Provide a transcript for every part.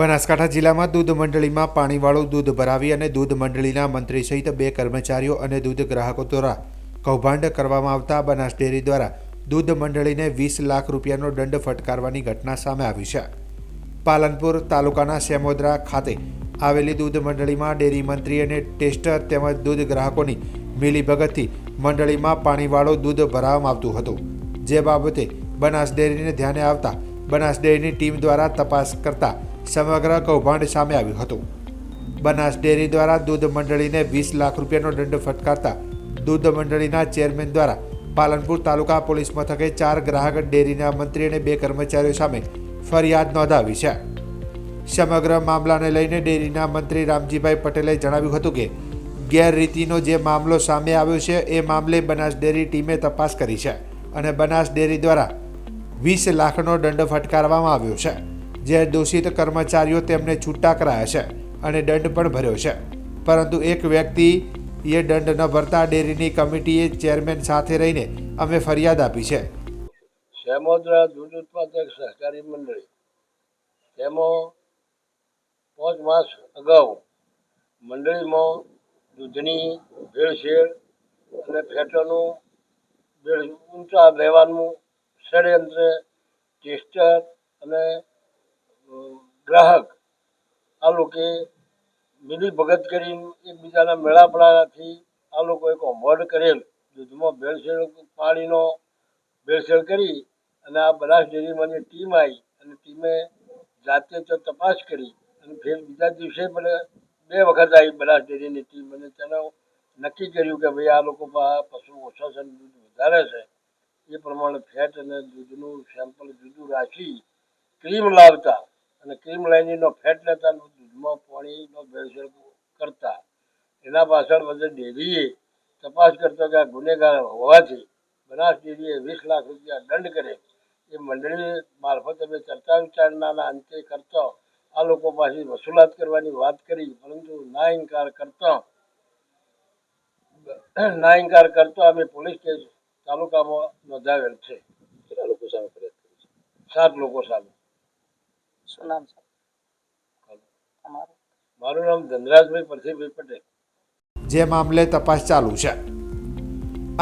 બનાસકાંઠા જિલ્લામાં દૂધ મંડળીમાં પાણીવાળું દૂધ ભરાવી અને દૂધ મંડળીના મંત્રી સહિત બે કર્મચારીઓ અને દૂધ ગ્રાહકો દ્વારા કૌભાંડ કરવામાં આવતા બનાસ ડેરી દ્વારા દૂધ મંડળીને વીસ લાખ રૂપિયાનો દંડ ફટકારવાની ઘટના સામે આવી છે. પાલનપુર તાલુકાના સેમોદરા ખાતે આવેલી દૂધ મંડળીમાં ડેરી મંત્રી અને ટેસ્ટર તેમજ દૂધ ગ્રાહકોની મિલીભગતથી મંડળીમાં પાણીવાળું દૂધ ભરાવવામાં આવતું હતું. જે બાબતે બનાસ ડેરીને ધ્યાને આવતા બનાસ ડેરીની ટીમ દ્વારા તપાસ કરતા સમગ્ર કૌભાંડ સામે આવ્યું હતું. બનાસ ડેરી દ્વારા દૂધ મંડળીને વીસ લાખ રૂપિયાનો દંડ ફટકારતા દૂધ મંડળીના ચેરમેન દ્વારા પાલનપુર તાલુકા પોલીસ મથકે ચાર ગ્રાહક ડેરીના મંત્રી અને બે કર્મચારીઓ સામે ફરિયાદ નોંધાવી છે. સમગ્ર મામલાને લઈને ડેરીના મંત્રી રામજીભાઈ પટેલે જણાવ્યું હતું કે, ગેરરીતિનો જે મામલો સામે આવ્યો છે, એ મામલે બનાસ ડેરી ટીમે તપાસ કરી છે અને બનાસ ડેરી દ્વારા વીસ લાખનો દંડ ફટકારવામાં આવ્યો છે. જે દોષિત કર્મચારીઓ તેમને છૂટા કરાયા છે અને દંડ પણ ભર્યો છે. પરંતુ એક વ્યક્તિ એ દંડ ન ભરતા ડેરીની કમિટીએ ચેરમેન સાથે રહીને અમે ફરિયાદ આપી છે. સેમોદરા દૂધ ઉત્પાદક સહકારી મંડળી. તેમાં પાંચ માસ અગાઉ મંડળીમાં દૂધની ભેળસેળ અને ફેટોનું ઊંચા લેવાનું ષડયંત્ર, ટેસ્ટર અને અ, ગ્રાહક લોકોએ મિલી ભગત કરીને એકબીજાના મેળાપડાથી આ લોકો એક હોમવર્ડ કરેલ. દૂધમાં ભેળસેળ પાણીનો ભેળસેળ કરી અને આ બનાસ ડેરીમાં ટીમ આવી અને ટીમે જાતે તો તપાસ કરી અને ફેર બીજા દિવસે પણ બે વખત આવી બનાસ ડેરીની ટીમ અને તેનો નક્કી કર્યું કે ભાઈ આ લોકો પશુ ઓછા છે દૂધ વધારે છે. એ પ્રમાણે ફેટ અને દૂધનું સેમ્પલ જુદું રાખી ક્રીમ લાવતા. અને ક્રીમ લાઈનીનો ફેટ લેતા દૂધમાં પાણીનો ભેળસેળ કરતા એના પાછળ બધે ડેરીએ તપાસ કરતો કે આ ગુનેગાર હોવાથી બનાસ ડેરીએ વીસ લાખ રૂપિયા દંડ કરે. એ મંડળી મારફત અમે ચર્ચા વિચારણાના અંતે કરતો આ લોકો પાસે વસૂલાત કરવાની વાત કરી પરંતુ ના ઇનકાર કરતો ના ઇનકાર કરતો અમે પોલીસ કેસ તાલુકામાં નોંધાવેલ છે. કેટલા લોકો સામે ફરિયાદ કરી છે? સાત લોકો સામે. શું નામ છે? તમારું? મારું નામ ધનરાજભાઈ પરસેભાઈ પટેલ. જે મામલે તપાસ ચાલુ છે.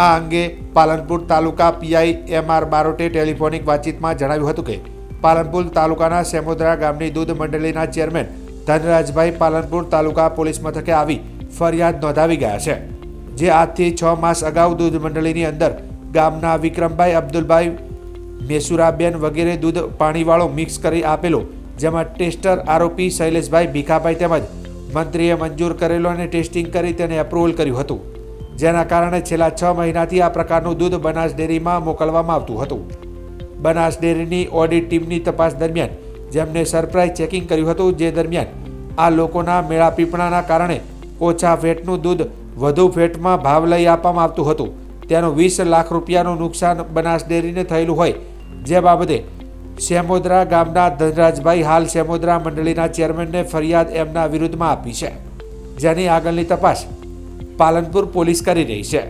આ અંગે Palanpur taluka PI M R બારોટે telephonic વાતચીતમાં જણાવ્યું હતું કે પાલનપુર તાલુકાના સેમોદરા ગામની દૂધ મંડળીના ચેરમેન ધનરાજભાઈ પાલનપુર તાલુકા પોલીસ મથકે આવી ફરિયાદ નોંધાવી ગયા છે. જે આજથી છ માસ અગાઉ દૂધ મંડળીની અંદર ગામના વિક્રમભાઈ અબ્દુલભાઈ મેસુરાબેન વગેરે દૂધ પાણીવાળો મિક્સ કરી આપેલો જેમાં ટેસ્ટર આરોપી શૈલેષભાઈ ભીખાભાઈ તેમજ મંત્રીએ મંજૂર કરેલો અને ટેસ્ટિંગ કરી તેને એપ્રુવલ કર્યું હતું. જેના કારણે છેલ્લા છ મહિનાથી આ પ્રકારનું દૂધ બનાસ ડેરીમાં મોકલવામાં આવતું હતું. બનાસ ડેરીની ઓડિટ ટીમની તપાસ દરમિયાન જેમને સરપ્રાઇઝ ચેકિંગ કર્યું હતું જે દરમિયાન આ લોકોના મેળાપીપણાના કારણે ઓછા ફેટનું દૂધ વધુ ફેટમાં ભાવ લઈ આપવામાં આવતું હતું. તેનું વીસ લાખ રૂપિયાનું નુકસાન બનાસ ડેરીને થયેલું હોય, જે બાબતે સેમોદરા ગામના ધનરાજભાઈ હાલ સેમોદરા મંડળીના ચેરમેનને ફરિયાદ એમના વિરુદ્ધમાં આપી છે, જેની આગળની તપાસ પાલનપુર પોલીસ કરી રહી છે.